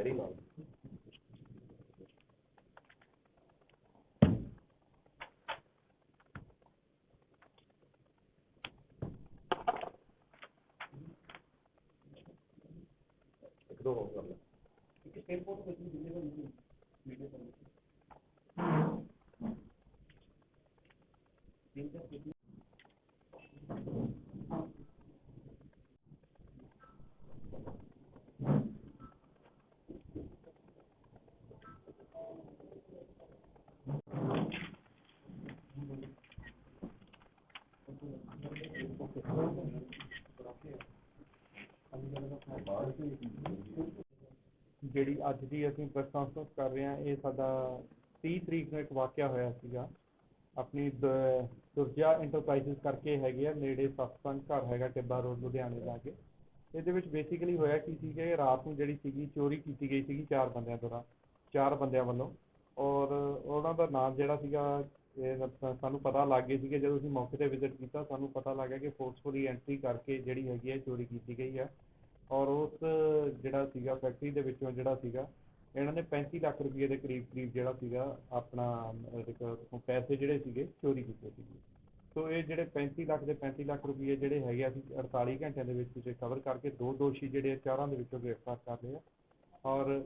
Diary ਨਾਲ। ਇੱਕ ਦੋ ਹੋਰ ਕਰ ਲੈ। ਇੱਕ ਸਟੇਟ ਫੋਟੋ ਵਿੱਚ ਵੀ ਜਿੰਨੇ ਵੀ ਵੀਡੀਓ ਬਣ ਤਿੰਨ ਚਾਰ ਜਿਹੜੀ ਅੱਜ ਦੀ ਅਸੀਂ ਪ੍ਰੈਸ ਕਾਨਫਰੰਸ ਕਰ ਰਹੇ ਹਾਂ, ਇਹ ਸਾਡਾ 30 ਤਰੀਕ ਨੂੰ ਇੱਕ ਵਾਕਿਆ ਹੋਇਆ ਸੀਗਾ। ਆਪਣੀ ਦੁਰਜਾ ਇੰਟਰਪ੍ਰਾਈਜ਼ਸ ਕਰਕੇ ਹੈਗੇ ਆ, ਨੇੜੇ ਸਤਸੰਗ ਘਰ ਹੈਗਾ ਟਿੱਬਾ ਰੋਡ, ਲੁਧਿਆਣੇ ਦਾ ਇਹਦੇ ਵਿੱਚ ਬੇਸਿਕਲੀ ਹੋਇਆ ਕੀ ਸੀਗਾ ਇਹ ਰਾਤ ਨੂੰ ਜਿਹੜੀ ਸੀਗੀ, ਚੋਰੀ ਕੀਤੀ ਗਈ ਸੀਗੀ ਚਾਰ ਬੰਦਿਆਂ ਦੁਆਰਾ, ਚਾਰ ਬੰਦਿਆਂ ਵੱਲੋਂ। ਔਰ ਉਹਨਾਂ ਦਾ ਨਾਮ ਜਿਹੜਾ ਸੀਗਾ, ਇਹ ਸਾਨੂੰ ਪਤਾ ਲੱਗ ਗਿਆ ਸੀਗਾ ਜਦੋਂ ਅਸੀਂ ਮੌਕੇ ਤੇ ਵਿਜ਼ਿਟ ਕੀਤਾ, ਸਾਨੂੰ ਪਤਾ ਲੱਗ ਗਿਆ ਕਿ ਫੋਰਸਫੁਲੀ ਐਂਟਰੀ ਕਰਕੇ ਜਿਹੜੀ ਹੈਗੀ ਹੈ, ਚੋਰੀ ਕੀਤੀ ਗਈ ਹੈ ਔਰ ਉਸ ਜਿਹੜਾ ਸੀਗਾ ਫੈਕਟਰੀ ਦੇ ਵਿੱਚੋਂ ਜਿਹੜਾ ਸੀਗਾ ਇਹਨਾਂ ਨੇ 35 ਲੱਖ ਰੁਪਈਏ ਦੇ ਕਰੀਬ ਕਰੀਬ ਜਿਹੜਾ ਸੀਗਾ ਆਪਣਾ ਪੈਸੇ ਜਿਹੜੇ ਸੀਗੇ ਚੋਰੀ ਕੀਤੇ ਸੀਗੇ। ਸੋ ਇਹ ਜਿਹੜੇ 35 ਲੱਖ ਦੇ 35 ਲੱਖ ਰੁਪਈਏ ਜਿਹੜੇ ਹੈਗੇ ਆ, ਅਸੀਂ 48 ਘੰਟਿਆਂ ਦੇ ਵਿੱਚ ਰਿਕਵਰ ਕਰਕੇ ਦੋ ਦੋਸ਼ੀ ਜਿਹੜੇ ਚਾਰਾਂ ਦੇ ਵਿੱਚੋਂ ਗ੍ਰਿਫਤਾਰ ਕਰ ਲਏ ਆ। ਔਰ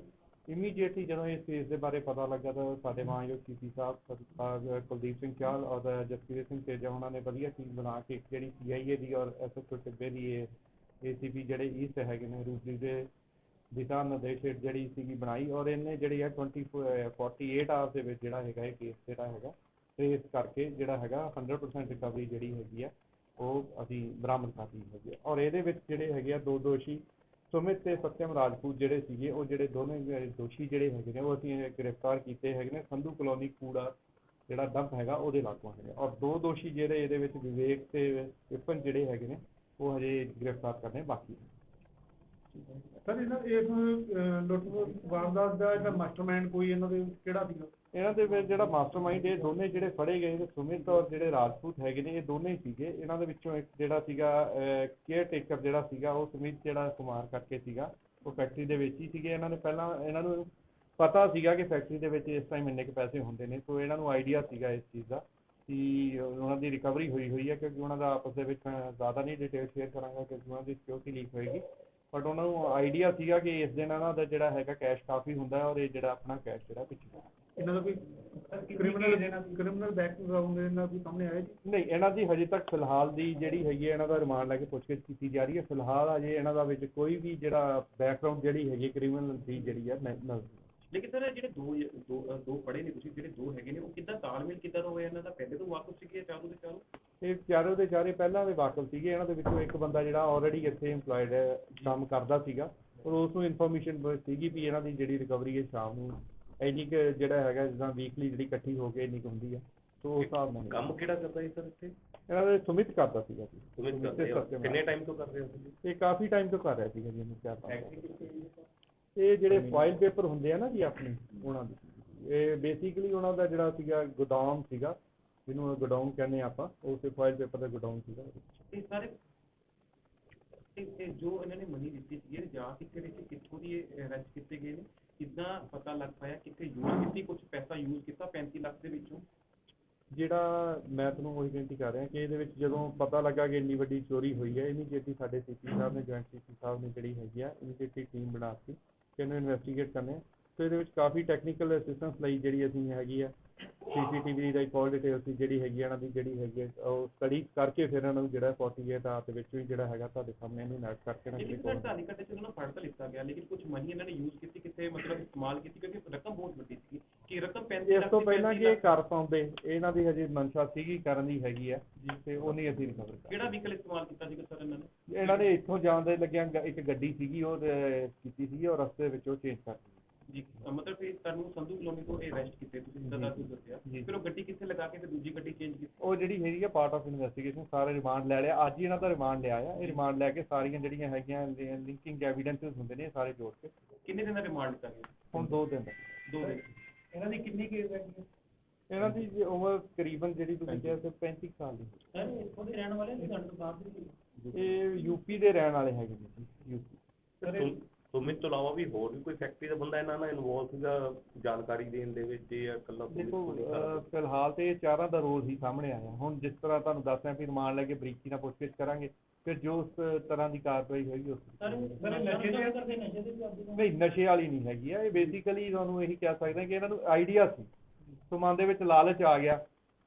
ਇਮੀਡੀਏਟਲੀ ਜਦੋਂ ਇਸ ਕੇਸ ਦੇ ਬਾਰੇ ਪਤਾ ਲੱਗਾ ਤਾਂ ਸਾਡੇ ਮਾਨਯੋਗ ਸੀਪੀ ਸਾਹਿਬ ਸਰਦਾਰ ਕੁਲਦੀਪ ਸਿੰਘ ਚਾਹਲ ਔਰ ਜਸਪੀਰ ਸਿੰਘ ਤੇਜਾ ਉਹਨਾਂ ਨੇ ਵਧੀਆ ਟੀਮ ਬਣਾ ਕੇ ਇੱਕ ਜਿਹੜੀ ਸੀਆਈਏ ਦੀ ਔਰ ਐਸਐਸਓ ਟਿੱਬੇ ਦੀ ਇਹ ਏਸੀਪੀ ਜਿਹੜੇ ਈਸਟ ਹੈਗੇ ਨੇ, ਰੂਸੀ ਦੇ ਦਿਸ਼ਾ ਨਿਰਦੇਸ਼ ਹੇਠ ਜਿਹੜੀ ਸੀਗੀ ਬਣਾਈ ਔਰ ਇਹਨੇ ਜਿਹੜੀ ਹੈ 24 48 ਆਵਰਸ ਦੇ ਵਿੱਚ ਜਿਹੜਾ ਹੈਗਾ ਇਹ ਕੇਸ ਜਿਹੜਾ ਹੈਗਾ ਟ੍ਰੇਸ ਕਰਕੇ ਜਿਹੜਾ ਹੈਗਾ 100% ਰਿਕਵਰੀ ਜਿਹੜੀ ਹੈਗੀ ਆ, ਉਹ ਅਸੀਂ ਬਰਾਮਦ ਕਰ ਲਈ ਹੈਗੀ ਆ। ਔਰ ਇਹਦੇ ਵਿੱਚ ਜਿਹੜੇ ਹੈਗੇ ਆ ਦੋ ਦੋਸ਼ੀ, ਸੁਮਿਤ ਤੇ ਸਤਿਅਮ ਰਾਜਪੂਤ ਜਿਹੜੇ ਸੀਗੇ, ਉਹ ਜਿਹੜੇ ਦੋਨੇ ਜਿਹੜੇ ਦੋਸ਼ੀ ਜਿਹੜੇ ਹੈਗੇ ਨੇ, ਉਹ ਅਸੀਂ ਗ੍ਰਿਫਤਾਰ ਕੀਤੇ ਹੈਗੇ ਨੇ। ਸੰਧੂ ਕਲੋਨੀ ਕੂੜਾ ਜਿਹੜਾ ਡੰਪ ਹੈਗਾ, ਉਹਦੇ ਲਾਗੋਂ ਹੈਗਾ ਔਰ ਦੋ ਦੋਸ਼ੀ ਜਿਹੜੇ ਇਹਦੇ ਵਿੱਚ ਵਿਵੇਕ ਤੇ ਵਿਪਨ ਜਿਹੜੇ ਹੈਗੇ ਨੇ ਉਹ ਹਜੇ ਗ੍ਰਿਫਤਾਰ ਕਰਨੇ ਬਾਕੀ ਸਰ ਇਹਨਾਂ ਇਸ ਲੁੱਟ ਵਾਰਦਾਤ ਦਾ ਜਿਹੜਾ ਮਾਸਟਰਮਾਈਂਡ ਕੋਈ ਇਹਨਾਂ ਦੇ ਕਿਹੜਾ ਸੀਗਾ? ਇਹਨਾਂ ਦੇ ਵਿੱਚ ਜਿਹੜਾ ਮਾਸਟਰਮਾਈਂਡ ਇਹ ਦੋਨੇ ਜਿਹੜੇ ਫੜੇ ਗਏ ਨੇ ਸੁਮਿਤ ਔਰ ਜਿਹੜੇ ਰਾਜਪੂਤ ਹੈਗੇ ਨੇ ਇਹ ਦੋਨੇ ਹੀ ਸੀਗੇ। ਇਹਨਾਂ ਦੇ ਵਿੱਚੋਂ ਇੱਕ ਜਿਹੜਾ ਸੀਗਾ ਕੇਅਰ ਟੇਕਰ ਜਿਹੜਾ ਸੀਗਾ ਉਹ ਸੁਮਿਤ ਜਿਹੜਾ ਕੁਮਾਰ ਕਰਕੇ ਸੀਗਾ ਉਹ ਫੈਕਟਰੀ ਦੇ ਵਿੱਚ ਹੀ ਸੀਗੇ। ਇਹਨਾਂ ਨੇ ਪਹਿਲਾਂ ਇਹਨਾਂ ਨੂੰ ਪਤਾ ਸੀਗਾ ਕਿ ਫੈਕਟਰੀ ਦੇ ਵਿੱਚ ਇਸ ਟਾਈਮ ਇੰਨੇ ਕੁ ਪੈਸੇ ਹੁੰਦੇ ਨੇ ਸੋ ਇਹਨਾਂ ਨੂੰ ਆਈਡੀਆ ਸੀਗਾ ਇਸ ਚੀਜ਼ ਦਾ। ਕਿ ਉਹਨਾਂ ਦੀ ਰਿਕਵਰੀ ਹੋਈ ਹੋਈ ਹੈ ਕਿਉਂਕਿ ਉਹਨਾਂ ਦਾ ਆਪਸ ਦੇ ਵਿੱਚ ਮੈਂ ਜ਼ਿਆਦਾ ਨਹੀਂ ਡਿਟੇਲ ਸ਼ੇਅਰ ਕਰਾਂਗਾ ਕਿਉਂਕਿ ਉਹਨਾਂ ਦੀ ਸਿਕਿਉਰਿਟੀ ਲੀਕ ਹੋਏਗੀ। ਬਟ ਉਹਨਾਂ ਨੂੰ ਆਈਡੀਆ ਸੀਗਾ ਕਿ ਇਸ ਦਿਨ ਇਹਨਾਂ ਦਾ ਜਿਹੜਾ ਹੈਗਾ ਕੈਸ਼ ਕਾਫੀ ਹੁੰਦਾ ਹੈ ਔਰ ਇਹ ਜਿਹੜਾ ਆਪਣਾ ਕੈਸ਼ ਜਿਹੜਾ ਪਿੱਛੇ ਇਹਨਾਂ ਦਾ ਕੋਈ ਕ੍ਰਿਮੀਨਲ ਕ੍ਰਿਮੀਨਲ ਬੈਕਗ੍ਰਾਉਂਡ ਇਹਨਾਂ ਕੋਈ ਸਾਹਮਣੇ ਆਇਆ ਜੀ? ਨਹੀਂ ਇਹਨਾਂ ਦੀ ਹਜੇ ਤੱਕ ਫਿਲਹਾਲ ਦੀ ਜਿਹੜੀ ਹੈਗੀ ਹੈ ਇਹਨਾਂ ਦਾ ਰਿਮਾਂਡ ਲੈ ਕੇ ਪੁੱਛਗਿੱਛ ਕੀਤੀ ਜਾ ਰਹੀ ਹੈ। ਫਿਲਹਾਲ ਅਜੇ ਇਹਨਾਂ ਦਾ ਵਿੱਚ ਕੋਈ ਵੀ ਜਿਹੜਾ ਬੈਕਗ੍ਰਾਉਂਡ ਜਿਹੜੀ ਹੈਗੀ ਕ੍ਰਿਮੀਨਲ ਦੀ ਜਿਹੜੀ ਹੈ ਨਹੀਂ ਨਹੀਂ ਲੇਕਿਨ ਸਰ ਜਿਹੜੇ ਦੋ ਦੋ ਦੋ ਪੜੇ ਨੇ ਤੁਸੀਂ ਜਿਹੜੇ ਦੋ ਹੈਗੇ ਨੇ ਉਹ ਕਿੱਦਾਂ ਤਾਲਮੇਲ ਕਿੱਦਾਂ ਦਾ ਹੋਇਆ ਇਹਨਾਂ ਦਾ? ਪਹਿਲੇ ਤੋਂ ਵਾਕਫ ਸੀਗੇ ਚਾਰੋਂ ਦੇ ਚਾਰੋਂ? ਇਹ ਚਾਰੋਂ ਦੇ ਚਾਰੇ ਪਹਿਲਾਂ ਦੇ ਵਾਕਫ ਸੀਗੇ ਇਹਨਾਂ ਦੇ ਵਿੱਚੋਂ ਇੱਕ ਬੰਦਾ ਜਿਹੜਾ ਆਲਰੇਡੀ ਇੱਥੇ EMPLOYED ਹੈ ਕੰਮ ਕਰਦਾ ਸੀਗਾ। ਔਰ ਉਸ ਨੂੰ ਇਨਫੋਰਮੇਸ਼ਨ ਸੀਗੀ ਵੀ ਇਹਨਾਂ ਦੀ ਜਿਹੜੀ ਰਿਕਵਰੀ ਹੈ ਸ਼ਾਮ ਨੂੰ ਇੰਨੀ ਕੁ ਜਿਹੜਾ ਹੈਗਾ ਜਿੱਦਾਂ ਵੀਕਲੀ ਜਿਹੜੀ ਇਕੱਠੀ ਹੋ ਕੇ ਇੰਨੀ ਕੁ ਹੁੰਦੀ ਹੈ ਸੋ ਉਸ ਹਿਸਾਬ ਨਾਲ ਕੰਮ ਕਿਹੜਾ ਕਰਦਾ ਜੀ ਸਰ ਇੱਥੇ? ਇਹਨਾਂ ਦੇ ਸੁਮਿਤ ਕਰਦਾ ਸੀਗਾ ਜੀ। ਸੁਮਿਤ ਕਰਦੇ ਕਿੰਨੇ। ਟਾਈਮ ਤੋਂ ਕਰ ਰਹੇ ਹੋ ਤੁਸੀਂ? ਇਹ ਕਾਫੀ ਟਾਈਮ ਤੋਂ ਕਰ ਰਿਹਾ ਸੀਗਾ ਜੀ ਇਹਨੂੰ ਕਿਆ ਪਤਾ? ਇਹ ਜਿਹੜੇ ਫਾਈਲ ਪੇਪਰ ਹੁੰਦੇ ਆ ਨਾ ਜੀ ਆਪਣੇ ਉਹਨਾਂ ਦੇ। ਇਹ ਬੇਸਿਕਲੀ ਉਹਨਾਂ ਦਾ ਜਿਹੜਾ ਸੀਗਾ ਗੋਦਾਮ ਸੀਗਾ ਜਿਹਨੂੰ ਗੋਡਾਊਨ ਕਹਿੰਦੇ ਆ ਆਪਾਂ ਉਸੇ ਫਾਈਲ ਪੇਪਰ ਦਾ ਗੋਡਾਊਨ ਸੀਗਾ। ਇਹ ਸਾਰੇ ਇਹ ਇਹ ਜੋ ਇਹਨਾਂ ਨੇ ਮਨੀ ਦਿੱਤੀ ਸੀ ਇਹ ਜਾ ਕਿੱਥੇ ਸੀ ਕਿੱਥੋਂ ਦੀ ਇਹ ਅਰੈਸਟ ਕੀਤੇ ਗਏ ਨੇ? ਕਿੱਦਾਂ ਪਤਾ ਲੱਗ ਪਾਇਆ ਕਿੱਥੇ ਯੂਜ਼ ਕੀਤੀ ਕੁਝ ਪੈਸਾ ਯੂਜ਼ ਕੀਤਾ 35 ਲੱਖ ਦੇ ਵਿੱਚੋਂ? ਜਿਹੜਾ ਮੈਂ ਤੁਹਾਨੂੰ ਉਹੀ ਬੇਨਤੀ ਕਰ ਰਿਹਾ ਕਿ ਇਹਦੇ ਵਿੱਚ ਜਦੋਂ ਪਤਾ ਲੱਗਾ ਕਿ ਇੰਨੀ ਵੱਡੀ ਚੋਰੀ ਹੋਈ ਹੈ ਇਮੀਡੀਏਟਲੀ ਸਾਡੇ ਸੀਪੀ ਸਾਹਿਬ ਨੇ ਜੁਆਇੰਟ ਸੀਪੀ ਸਾਹਿਬ ਨੇ ਜਿਹੜੀ ਹੈਗੀ ਆ ਇਮੀਡੀਏਟਲੀ ਟੀਮ ਬਣਾ ਕੇ ਕਿ ਇਹਨੂੰ ਇਨਵੈਸਟੀਗੇਟ ਕਰਨੇ ਆ। ਤੇ ਇਹਦੇ ਵਿੱਚ ਕਾਫੀ ਟੈਕਨੀਕਲ ਅਸਿਸਟੈਂਸ ਲਈ ਜਿਹੜੀ ਅਸੀਂ ਹੈਗੀ ਆ ਸੀਸੀਟੀਵੀ ਦਾ ਕਾਲ ਡਿਟੇਲ ਸੀ ਜਿਹੜੀ ਹੈਗੀ ਆ ਇਹਨਾਂ ਦੀ ਜਿਹੜੀ ਹੈਗੀ ਆ, ਉਹ ਸਟੱਡੀ ਕਰਕੇ ਫਿਰ ਇਹਨਾਂ ਨੂੰ ਜਿਹੜਾ 48 ਆਰ ਦੇ ਵਿੱਚ ਵੀ ਜਿਹੜਾ ਹੈਗਾ ਤੁਹਾਡੇ ਸਾਹਮਣੇ ਇਹਨੂੰ ਨੋਟ ਕਰਕੇ ਇਹਨਾਂ ਲੇਕਿਨ ਸਰ ਢਾਲੀ ਘੰਟੇ ਚ ਉਹਨਾਂ ਨੂੰ ਫੜ ਤਾਂ ਲਿੱਤਾ ਗਿਆ ਲੇਕਿਨ ਕੁਝ ਮਨੀ ਇਹਨਾਂ ਨੇ ਯੂਜ਼ ਕੀਤੀ ਕਿੱਥੇ ਮਤਲਬ ਇਸਤੇਮਾਲ ਕੀਤੀ ਕਿਉਂਕਿ ਰਕਮ ਬਹੁਤ ਵੱਡੀ ਸੀ ਕਿ ਰਕਮ 35 ਇਸ ਤੋਂ ਸੀ, ਪਹਿਲਾਂ 35 ਕਿ ਇਹ। ਕਰ ਪਾਉਂਦੇ ਇਹਨਾਂ ਦੀ ਹਜੇ ਮਨਸ਼ਾ ਸੀਗੀ ਕਰਨ ਦੀ ਹੈਗੀ ਆ ਤੇ ਉਹ ਨਹੀਂ ਅਸੀਂ ਰਿਕਵਰ ਕਰ ਕਿਹੜਾ ਵਹੀਕਲ ਇਸਤੇਮਾਲ ਕੀਤਾ ਸੀਗਾ ਸਰ ਇਹਨਾਂ ਨੇ? ਇਹਨਾਂ ਨੇ ਇੱਥੋਂ ਜਾਣ ਦੇ ਲੱਗਿਆ ਇੱਕ ਗੱਡੀ ਸੀਗੀ ਉਹ ਕੀਤੀ ਸੀਗੀ ਔਰ ਰਸਤੇ ਵਿੱਚ ਉਹ ਚੇਂਜ ਕਰ ਜੀ ਮਤਲਬ ਕਿ ਤੁਹਾਨੂੰ ਸੰਧੂ ਕਲੋਨੀ ਤੋਂ ਇਹ ਅਰੈਸਟ ਕੀਤੇ ਤੁਸੀਂ ਜਿੱਦਾਂ ਦਾ ਤੁਸੀਂ ਦੱਸਿਆ। ਫਿਰ ਉਹ ਗੱਡੀ ਕਿੱਥੇ ਲਗਾ ਕੇ ਤੇ ਦੂਜੀ ਗੱਡੀ ਚੇਂਜ ਕੀਤੀ? ਉਹ ਜਿਹੜੀ ਹੈਗੀ ਆ ਪਾਰਟ ਆਫ ਇਨਵੈਸਟੀਗੇਸ਼ਨ ਸਾਰੇ ਰਿਮਾਂਡ ਲੈ ਲਿਆ। ਅੱਜ ਹੀ ਇਹਨਾਂ ਦਾ ਰਿਮਾਂਡ ਲਿਆ ਆ। ਇਹ ਰਿਮਾਂਡ ਲੈ ਕੇ ਸਾਰੀਆਂ ਜਿਹੜੀਆਂ ਹੈਗੀਆਂ ਲਿੰਕਿੰਗ ਐਵੀਡੈਂਸਸ ਹੁੰਦੇ ਨੇ ਇਹ ਸਾਰੇ ਜੋੜ ਕੇ। ਕਿੰਨੇ ਦਿਨ ਦਾ ਰਿਮਾਂਡ ਦਿੱਤਾ ਗਿਆ? ਹੁਣ ਦੋ ਦਿਨ ਦਾ। ਦੋ ਦਿਨ। ਇਹਨਾਂ ਦੀ ਕਿੰਨੀ ਹੈਗੀ ਹੈ ਇਹਨਾਂ ਦੀ ਜੇ ਉਮਰ ਤਕਰੀਬਨ ਜਿਹੜੀ ਤੁਸੀਂ ਕਿਹਾ ਸੀ 35 ਸਾਲ ਦੀ। ਸਰ ਇੱਥੋਂ ਦੇ ਰਹਿਣ ਵਾਲੇ ਨੇ ਸਾਡੇ ਤੋਂ ਬਾਹਰ ਦੇ ਇਹ ਯੂਪੀ ਦੇ ਰਹਿਣ ਵਾਲੇ ਹੈਗੇ ਨੇ ਜੀ ਯੂਪੀ ਸਰ ਇਹ ਸੁਮਿਤ ਤੋਂ ਇਲਾਵਾ ਵੀ ਹੋਰ ਵੀ ਕੋਈ ਫੈਕਟਰੀ ਦਾ ਬੰਦਾ ਇਹਨਾਂ ਨਾਲ ਇਨਵੋਲਵ ਸੀਗਾ ਜਾਣਕਾਰੀ ਦੇਣ ਦੇ ਵਿੱਚ ਜਾਂ ਇਕੱਲਾ ਦੇਖੋ ਅਹ? ਫਿਲਹਾਲ ਤੇ ਇਹ ਚਾਰਾਂ ਦਾ ਰੋਲ ਹੀ ਸਾਹਮਣੇ ਆਇਆ। ਹੁਣ ਜਿਸ ਤਰ੍ਹਾਂ ਤੁਹਾਨੂੰ ਦੱਸ ਰਿਹਾ ਵੀ ਰਿਮਾਂਡ ਲੈ ਕੇ ਬਰੀਕੀ ਨਾਲ ਪੁੱਛਗਿੱਛ ਕਰਾਂਗੇ ਫਿਰ ਜੋ ਉਸ ਤਰ੍ਹਾਂ ਦੀ ਕਾਰਵਾਈ ਹੋਏਗੀ ਉਸ ਸਰ ਸਰ, ਨਸ਼ੇ ਦੇ- ਕਰਦੇ ਨਸ਼ੇ ਦੇ ਵੀ ਕਰਦੇ ਨਹੀਂ ਨਸ਼ੇ ਵਾਲੀ ਨਹੀਂ ਹੈਗੀ ਆ। ਇਹ ਬੇਸਿਕਲੀ ਤੁਹਾਨੂੰ ਇਹੀ ਕਹਿ ਸਕਦੇ ਹਾਂ ਕਿ ਇਹਨਾਂ ਨੂੰ ਆਈਡੀਆ ਸੀ। ਸੋ ਮਨ ਦੇ ਵਿੱਚ ਲਾਲਚ ਆ ਗਿਆ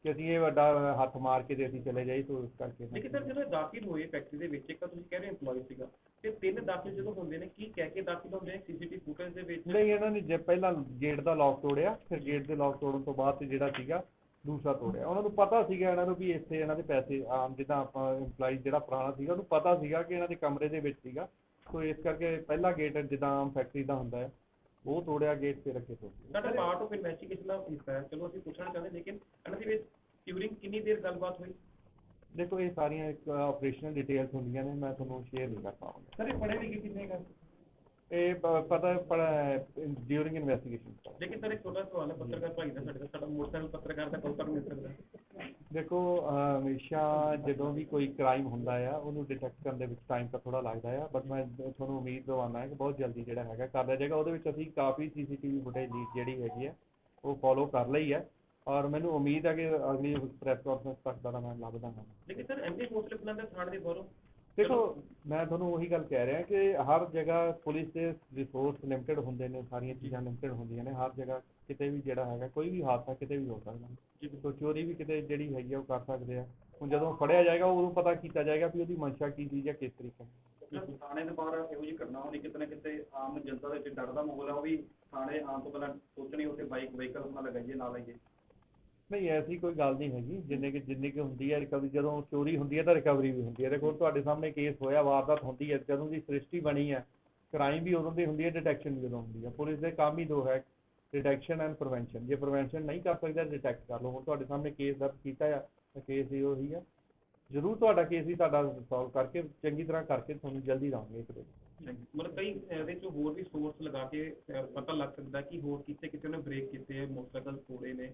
ਕਿ ਅਸੀਂ ਇਹ ਵੱਡਾ ਹੱਥ ਮਾਰ ਕੇ ਤੇ ਅਸੀਂ ਚਲੇ ਜਾਈ ਸੋ ਇਸ ਕਰਕੇ ਇਹਨਾਂ ਲੇਕਿਨ ਸਰ ਜਦੋਂ ਇਹ ਦਾਖਲ ਹੋਏ ਫੈਕਟਰੀ ਦੇ ਵਿੱਚ ਇੱਕ ਤਾਂ ਤੁਸੀਂ ਕਹਿ ਰਹੇ EMPLOYE ਸੀਗਾ। ਤੇ ਤਿੰਨ ਦਾਖਲ ਜਦੋਂ ਹੁੰਦੇ ਨੇ ਕੀ ਕਹਿ ਕੇ ਦਾਖਲ ਹੁੰਦੇ ਨੇ ਸੀਸੀਟੀਵੀ ਫੁਟੇਜ ਦੇ ਵਿੱਚ? ਨਹੀਂ ਇਹਨਾਂ ਨੇ ਜੇ ਪਹਿਲਾਂ ਗੇਟ ਦਾ ਲੌਕ ਤੋੜਿਆ ਫਿਰ ਗੇਟ ਦੇ ਲੌਕ ਤੋੜਨ ਤੋਂ ਬਾਅਦ ਤੇ ਜਿਹੜਾ ਸੀਗਾ ਦੂਸਰਾ ਤੋੜਿਆ। ਉਹਨਾਂ ਨੂੰ ਪਤਾ ਸੀਗਾ ਇਹਨਾਂ ਨੂੰ ਵੀ ਇੱਥੇ ਇਹਨਾਂ ਦੇ ਪੈਸੇ ਆਮ ਜਿੱਦਾਂ ਆਪਾਂ EMPLOYE ਜਿਹੜਾ ਪੁਰਾਣਾ ਸੀਗਾ ਉਹਨੂੰ ਪਤਾ ਸੀਗਾ ਕਿ ਇਹਨਾਂ ਦੇ ਕਮਰੇ ਦੇ ਵਿੱਚ ਸੀਗਾ। ਸੋ ਇਸ ਕਰਕੇ ਪਹਿਲਾ ਗੇਟ ਜਿੱਦਾਂ ਆਮ ਫੈਕਟਰੀ ਦਾ ਹੁੰਦਾ ਹੈ ਉਹ ਤੋੜਿਆ ਗੇਟ ਫਿਰ ਅੱਗੇ ਤੋੜਿਆ ਸਾਡਾ ਪਾਰਟ ਆਫ ਇਨਵੈਸਟੀਗੇਸ਼ਨ ਦਾ ਹਿੱਸਾ ਹੈ ਚਲੋ ਅਸੀਂ ਪੁੱਛਣਾ ਚਾਹੁੰਦੇ ਲੇਕਿਨ ਇਹਨਾਂ ਦੇ ਵਿੱਚ ਕਿੰਨੀ ਦੇਰ ਗੱਲਬਾਤ ਹੋਈ? ਦੇਖੋ ਇਹ ਸਾਰੀਆਂ ਇੱਕ ਆਪਰੇਸ਼ਨਲ ਡਿਟੇਲਸ ਹੁੰਦੀਆਂ ਨੇ ਮੈਂ ਤੁਹਾਨੂੰ ਸ਼ੇਅਰ ਨਹੀਂ ਕਰ ਪਾਉਂਗਾ ਸਰ ਇਹ ਪੜੇ ਲਿਖੇ ਕਿੰਨੇ ਕਰ ਇਹ ਪ- ਪਤਾ ਡਿਊਰਿੰਗ ਇਨਵੈਸਟੀਗੇਸ਼ਨ ਲੇਕਿਨ ਸਰ ਇੱਕ ਛੋਟਾ ਸਵਾਲ ਹੈ ਪੱਤਰਕਾਰ ਭਾਈ ਦਾ ਸਾਡੇ ਸਾਡਾ ਮੋਟਰਸਾਈਕਲ ਪੱਤਰਕਾਰ ਦਾ ਕੌਤਕ ਮਿਲ ਸਕਦਾ ਦੇਖੋ ਅਹ, ਹਮੇਸ਼ਾ ਜਦੋਂ ਵੀ ਕੋਈ ਕ੍ਰਾਈਮ ਹੁੰਦਾ ਆ ਉਹਨੂੰ ਡਿਟੈਕਟ ਕਰਨ ਦੇ ਵਿੱਚ ਟਾਈਮ ਤਾਂ ਥੋੜਾ ਲੱਗਦਾ ਆ ਬਟ ਮੈਂ ਤੁਹਾਨੂੰ ਉਮੀਦ ਦਵਾਉਣਾ ਹੈ ਕਿ ਬਹੁਤ ਜਲਦੀ ਜਿਹੜਾ ਹੈਗਾ ਕਰ ਲਿਆ ਜਾਏਗਾ। ਉਹਦੇ ਵਿੱਚ ਅਸੀਂ ਕਾਫੀ ਸੀਸੀਟੀਵੀ ਫੁਟੇਜ ਜਿਹੜੀ ਹੈਗੀ ਹੈ ਉਹ ਫੋਲੋ ਕਰ ਲਈ ਹੈ ਔਰ ਮੈਨੂੰ ਉਮੀਦ ਹੈ ਕਿ ਅਗਲੀ ਪ੍ਰੈਸ ਕਾਨਫਰੰਸ ਤੱਕ ਦਾ ਮੈਂ ਲੱਭ ਦਾਂਗਾ। ਲੇਕਿਨ ਸਰ ਐਮਪੀ ਹੌਸਟਲ ਪਲਾਨ ਦਾ ਥਾਣੇ ਦੇ ਬਾਹਰੋਂ ਦੇਖੋ ਮੈਂ ਤੁਹਾਨੂੰ ਉਹੀ ਗੱਲ ਕਹਿ ਰਿਹਾ ਕਿ ਹਰ ਜਗ੍ਹਾ ਪੁਲਿਸ ਦੇ ਰਿਸੋਰਸ ਲਿਮਟਿਡ ਹੁੰਦੇ ਨੇ ਸਾਰੀਆਂ ਚੀਜ਼ਾਂ ਲਿਮਟਿਡ ਹੁੰਦੀਆਂ ਨੇ। ਹਰ ਜਗ੍ਹਾ ਕਿਤੇ ਵੀ ਜਿਹੜਾ ਹੈਗਾ ਕੋਈ ਵੀ ਹਾਦਸਾ ਕਿਤੇ ਵੀ ਹੋ ਸਕਦਾ। ਜੀ ਸੋ ਚੋਰੀ ਵੀ ਕਿਤੇ ਜਿਹੜੀ ਹੈਗੀ ਆ ਉਹ ਕਰ ਸਕਦੇ ਆ। ਹੁਣ ਜਦੋਂ ਫੜਿਆ ਜਾਏਗਾ ਉਦੋਂ ਪਤਾ ਕੀਤਾ ਜਾਏਗਾ ਵੀ ਉਹਦੀ ਮਨਸ਼ਾ ਕੀ ਸੀ ਜਾਂ ਕਿਸ ਤਰੀਕੇ ਥਾਣੇ ਦੇ ਬਾਹਰ ਇਹੋ ਜਿਹੀ ਘਟਨਾ ਹੋਣੀ ਕਿਤੇ ਨਾ ਕਿਤੇ ਆਮ ਜਨਤਾ ਦੇ ਵਿੱਚ ਡਰ ਦਾ ਮਾਹੌਲ ਹੈ ਉਹ ਵੀ ਥਾਣੇ ਆਉਣ ਤੋਂ ਪਹਿਲਾਂ ਸੋਚਣੀ ਉੱਥੇ ਬਾਈਕ ਵਹੀਕਲ ਆਪਣਾ ਲਗਾਈਏ ਨਾ ਲਈਏ ਨਹੀਂ, ਐਸੀ ਕੋਈ ਗੱਲ ਨਹੀਂ ਹੈਗੀ। ਜਿੰਨੇ ਕਿ, ਜਿੰਨੀ ਕਿ ਹੁੰਦੀ ਹੈ ਰਿਕਵਰੀ, ਜਦੋਂ ਚੋਰੀ ਹੁੰਦੀ ਹੈ ਤਾਂ ਰਿਕਵਰੀ ਵੀ ਹੁੰਦੀ ਹੈ। ਦੇਖੋ, ਤੁਹਾਡੇ ਸਾਹਮਣੇ ਕੇਸ ਹੋਇਆ, ਵਾਰਦਾਤ ਹੁੰਦੀ ਹੈ, ਜਦੋਂ ਦੀ ਸ੍ਰਿਸ਼ਟੀ ਬਣੀ ਹੈ ਕ੍ਰਾਈਮ ਵੀ ਉਦੋਂ ਦੀ ਹੁੰਦੀ ਹੈ ਡਿਟੈਕਸ਼ਨ ਵੀ ਉਦੋਂ ਹੁੰਦੀ ਹੈ। ਪੁਲਿਸ ਦੇ ਕੰਮ ਹੀ ਦੋ ਹੈ ਡਿਟੈਕਸ਼ਨ ਐਂਡ ਪ੍ਰੀਵੈਂਸ਼ਨ ਜੇ ਪ੍ਰੀਵੈਂਸ਼ਨ ਨਹੀਂ ਕਰ ਸਕਦਾ ਡਿਟੈਕਟ ਕਰ ਲਓ। ਹੁਣ ਤੁਹਾਡੇ ਸਾਹਮਣੇ ਕੇਸ ਦਰਜ ਕੀਤਾ ਆ, ਤਾਂ ਕੇਸ ਹੀ ਉਹੀ ਆ। ਜ਼ਰੂਰ ਤੁਹਾਡਾ ਕੇਸ ਵੀ ਤੁਹਾਡਾ ਸੋਲਵ ਕਰਕੇ, ਚੰਗੀ ਤਰ੍ਹਾਂ ਕਰਕੇ ਤੁਹਾਨੂੰ ਜਲਦੀ ਦਵਾਂਗੇ ਇੱਕ ਦਿਨ। ਮਤਲਬ ਕਈ ਇਹਦੇ ਚ ਹੋਰ ਵੀ ਸੋਰਸ ਲਗਾ ਕੇ ਪਤਾ ਲੱਗ ਸਕਦਾ ਕਿ ਹੋਰ ਕਿਤੇ ਕਿਤੇ ਉਹਨੇ ਬ੍ਰੇਕ ਕੀਤੇ ਮੋਟਰਸਾਈਕਲ ਤੋੜੇ ਨੇ।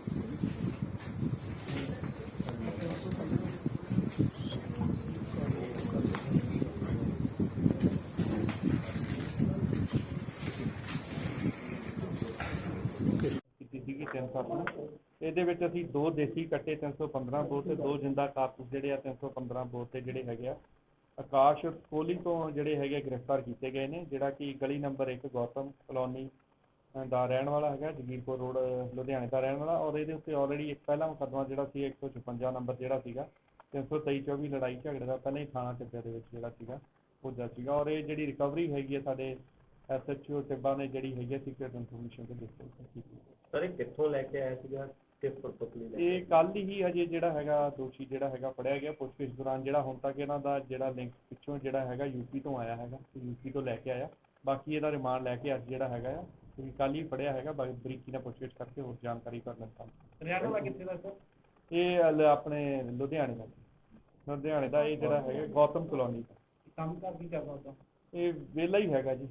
ਸੀਗੀ ਇਹਦੇ ਵਿੱਚ ਅਸੀਂ ਦੋ ਦੇਸੀ ਕੱਟੇ 315 ਬੋਰ ਤੇ ਦੋ ਜਿੰਦਾ ਕਾਰਤੂਸ ਜਿਹੜੇ ਆ 315 ਬੋਰ ਤੇ ਜਿਹੜੇ ਹੈਗੇ ਆ। ਆਕਾਸ਼ ਕੋਹਲੀ ਤੋਂ ਜਿਹੜੇ ਹੈਗੇ ਗ੍ਰਿਫਤਾਰ ਕੀਤੇ ਗਏ ਨੇ, ਜਿਹੜਾ ਕਿ ਗਲੀ ਨੰਬਰ 1 ਗੌਤਮ ਕਲੋਨੀ ਦਾ ਰਹਿਣ ਵਾਲਾ ਹੈਗਾ, ਜਗੀਰਪੁਰ ਰੋਡ, ਲੁਧਿਆਣੇ ਦਾ ਰਹਿਣ ਵਾਲਾ। ਔਰ ਇਹਦੇ ਉੱਤੇ ਆਲਰੇਡੀ ਇੱਕ ਪਹਿਲਾ ਮੁਕੱਦਮਾ ਜਿਹੜਾ ਸੀ 156 ਨੰਬਰ ਜਿਹੜਾ ਸੀਗਾ 323 24 ਲੜਾਈ ਝਗੜੇ ਦਾ ਪਹਿਲਾਂ ਹੀ ਥਾਣਾ ਟਿੱਬੇ ਦੇ ਵਿੱਚ ਜਿਹੜਾ ਸੀਗਾ ਉਹ ਦਰਜ ਸੀਗਾ। ਔਰ ਇਹ ਜਿਹੜੀ ਰਿਕਵਰੀ ਹੈਗੀ ਹੈ ਸਾਡੇ ਐਸਐਚਓ ਟਿੱਬਾ ਨੇ ਜਿਹੜੀ ਹੈਗੀ ਹੈ ਸੀਕ੍ਰੀਟ ਇਨਫੋਰਮੇਸ਼ਨ ਤੇ ਕੀਤੀ ਸਰ ਇਹ ਕਿੱਥੋਂ ਲੈ ਕੇ ਆਇਆ ਸੀਗਾ? ਕਿਸ ਪਰਪਸ ਲਈ ਲੈ ਕੇ ਇਹ ਕੱਲ ਹੀ ਹਜੇ ਜਿਹੜਾ ਹੈਗਾ ਦੋਸ਼ੀ ਜਿਹੜਾ ਹੈਗਾ ਫੜਿਆ ਗਿਆ। ਪੁੱਛਗਿੱਛ ਦੌਰਾਨ ਜਿਹੜਾ ਹੁਣ ਤੱਕ ਇਹਨਾਂ ਦਾ ਜਿਹੜਾ ਲਿੰਕ ਪਿੱਛੋਂ ਜਿਹੜਾ ਹੈਗਾ ਯੂਪੀ ਤੋਂ ਆਇਆ ਹੈਗਾ ਯੂਪੀ ਤੋਂ ਲੈ ਕੇ ਆਇਆ। ਬਾਕੀ ਇਹਦਾ ਰਿਮਾਂਡ ਲੈ ਕੇ ਅੱਜ ਜਿਹੜਾ ਹੈਗਾ ਆ ਕਿਉਂਕਿ ਕੱਲ ਹੀ ਫੜਿਆ ਹੈਗਾ। ਬਾਕੀ ਬਰੀਕੀ ਨਾਲ ਪੁੱਛਗਿੱਛ ਕਰਕੇ ਹੋਰ ਜਾਣਕਾਰੀ ਕਰ ਲੈਂਦਾ ਹਰਿਆਣਾ ਦਾ ਕਿੱਥੇ ਦਾ ਸਰ? ਇਹ ਆਪਣੇ ਲੁਧਿਆਣੇ ਦਾ। ਲੁਧਿਆਣੇ ਦਾ ਇਹ ਜਿਹੜਾ ਹੈਗਾ ਗੌਤਮ ਕਲੋਨੀ ਦਾ। ਕੰਮ ਕਰ ਕੀ ਕਰਦਾ ਹੁੰਦਾ ਇਹ ਵਿਹਲਾ ਹੀ ਹੈਗਾ ਜੀ।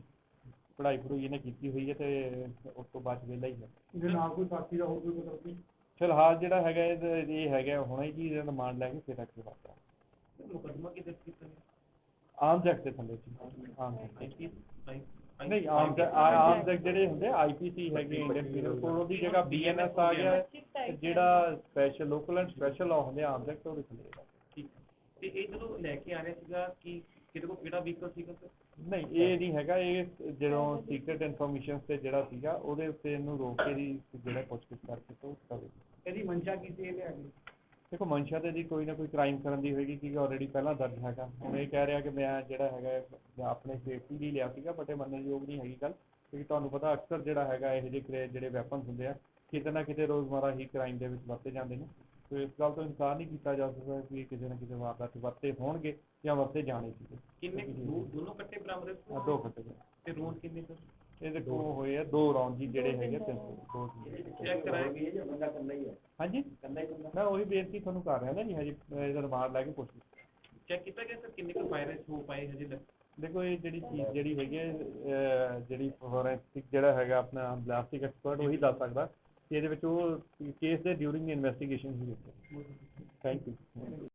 ਪੜ੍ਹਾਈ ਪੜੂਈ ਇਹਨੇ ਕੀਤੀ ਹੋਈ ਹੈ ਤੇ ਉਸ ਤੋਂ ਬਾਅਦ ਵਿਹਲਾ ਹੀ ਹੈ। ਜੇ ਨਾਲ ਕੋਈ ਸਾਥੀ ਦਾ ਹੋਰ ਕੋਈ ਪਤਾ ਨਹੀਂ ਫਿਲਹਾਲ ਜਿਹੜਾ ਹੈਗਾ ਇਹ ਇਹ ਹੈਗਾ ਹੁਣੇ ਹੀ ਜੀ ਇਹਦਾ ਰਿਮਾਂਡ ਲੈ ਕੇ ਫਿਰ ਅੱਗੇ ਵਾਪਸ ਮੁਕਦਮਾ ਕਿਤੇ ਕੀਤਾ ਆਮ ਜੈਕਟ ਦੇ ਥੱਲੇ ਜੀ ਆਮ ਜੈਕਟ ਕੀ ਨਹੀਂ ਆਮ ਜੈਕਟ ਆਮ ਜੈਕਟ ਜਿਹੜੇ ਹੁੰਦੇ ਆਈਪੀਸੀ ਹੈਗੇ ਇੰਡੀਅਨ ਪੀਨਲ ਕੋਡ ਉਹਦੀ ਜਗ੍ਹਾ ਬੀਐਨਐਸ ਆ ਗਿਆ। ਹੈ ਤੇ ਜਿਹੜਾ special local and special law ਹੁੰਦੇ ਆ ਆਮ ਜੈਕਟ ਉਹਦੇ ਥੱਲੇ ਤੇ ਇਹ ਜਦੋਂ ਲੈ ਕੇ ਆ ਰਿਹਾ ਸੀਗਾ ਕਿ ਕਿਹਦੇ ਕੋਲ ਕਿਹੜਾ ਵਹੀਕਲ ਸੀਗਾ ਸਰ? ਨਹੀਂ ਇਹ ਨਹੀਂ ਹੈਗਾ ਇਹ ਜਦੋਂ ਸੀਕ੍ਰੀਟ ਇਨਫੋਰਮੇਸ਼ਨ ਤੇ ਜਿਹੜਾ ਸੀਗਾ ਉਹਦੇ ਉੱਤੇ ਇਹਨੂੰ ਰੋਕ ਕੇ ਦੀ ਜਿਹੜਾ ਪੁੱਛਗਿੱਛ ਕਰਕੇ ਤੋਂ ਕਰੇ ਇਹਦੀ ਮਨਸ਼ਾ ਕੀ ਸੀ ਇਹ ਲਿਆ ਕੇ? ਦੇਖੋ ਮਨਸ਼ਾ ਤੇ ਦੀ ਕੋਈ ਨਾ ਕੋਈ ਕ੍ਰਾਈਮ ਕਰਨ ਦੀ ਹੋਏਗੀ ਕਿ ਆਲਰੇਡੀ ਪਹਿਲਾਂ ਦਰਜ ਹੈਗਾ। ਹੁਣ ਇਹ ਕਹਿ ਰਿਹਾ ਕਿ ਮੈਂ ਜਿਹੜਾ ਹੈਗਾ ਆਪਣੇ ਸੇਫਟੀ ਲਈ ਲਿਆ ਸੀਗਾ ਬਟ ਇਹ ਮੰਨਣਯੋਗ ਨਹੀਂ ਹੈਗੀ ਗੱਲ ਕਿਉਂਕਿ ਤੁਹਾਨੂੰ ਪਤਾ ਅਕਸਰ ਜਿਹੜਾ ਹੈਗਾ ਇਹ ਜਿਹੇ ਜਿਹੜੇ ਵੈਪਨਸ ਹੁੰਦੇ ਆ ਕਿਤੇ ਨਾ ਕਿਤੇ ਰੋਜ਼ਮਰਾ ਹੀ ਕ੍ਰਾਈਮ ਦੇ ਵਿੱਚ ਵਰਤੇ ਜਾਂਦੇ ਨੇ। ਸੋ ਇਸ ਗੱਲ ਤੋਂ ਇਨਕਾਰ ਨਹੀਂ ਕੀਤਾ ਜਾ ਸਕਦਾ ਕਿ ਇਹ ਕਿਸੇ ਨਾ ਕਿਸੇ ਵਾਰਦਾਤ 'ਚ ਵਰਤੇ ਹੋਣਗੇ ਜਾਂ ਵਰਤੇ ਜਾਣੇ ਸੀਗੇ ਕਿੰਨੇ ਦੋ- ਦੋਨੋਂ ਕੱਟੇ ਹੋਏ? ਆਹ ਦੋ ਕੱਟੇ ਗਏ ਤੇ ਰੋਡ ਕਿੰਨੇ ਸਰ ਇਹ ਦੇਖੋ ਹੋਏ ਆ ਦੋ ਰੌਂਦ ਜੀ ਜਿਹੜੇ ਹੈਗੇ ਆ, ਤਿੰਨ ਸੌ ਦੋ ਜੀ ਚੈੱਕ ਕਰਾਇਆ ਹੈ ਜਾਂ ਬੰਦਾ ਕੱਲਾ ਹੀ ਹੈ ਹਾਂਜੀ? ਕੱਲਾ ਹੀ ਬੰਦਾ? ਮੈਂ ਉਹੀ ਬੇਨਤੀ ਤੁਹਾਨੂੰ ਕਰ ਰਿਹਾ ਨਾ ਜੀ ਹਜੇ ਅਹ ਇਹਦਾ ਰਿਮਾਂਡ ਲੈ ਕੇ ਪੁੱਛ ਲਓ। ਚੈੱਕ ਕੀਤਾ ਗਿਆ ਸਰ ਕਿੰਨੇ ਕੁ ਵਾਇਰਸ ਹੋ ਪਾਏ ਹਜੇ ਤੱਕ? ਦੇਖੋ ਇਹ ਜਿਹੜੀ ਚੀਜ਼ ਜਿਹੜੀ ਹੈਗੀ ਹੈ, ਅਹ ਜਿਹੜੀ ਫੋਰੈਂਸਿਕ ਜਿਹੜਾ ਹੈਗਾ ਆਪਣਾ ਬਲਾਸਟਿਕ ਐਕਸਪਰਟ ਉਹੀ ਦੱਸ ਸਕਦਾ। ਕਿ ਇਹਦੇ ਵਿੱਚ ਉਹ ਕੇਸ ਦੇ ਡਿਊਰਿੰਗ ਇਨਵੈਸਟੀਗੇਸ਼ਨ ਹੀ ਥੈਂਕ ਯੂ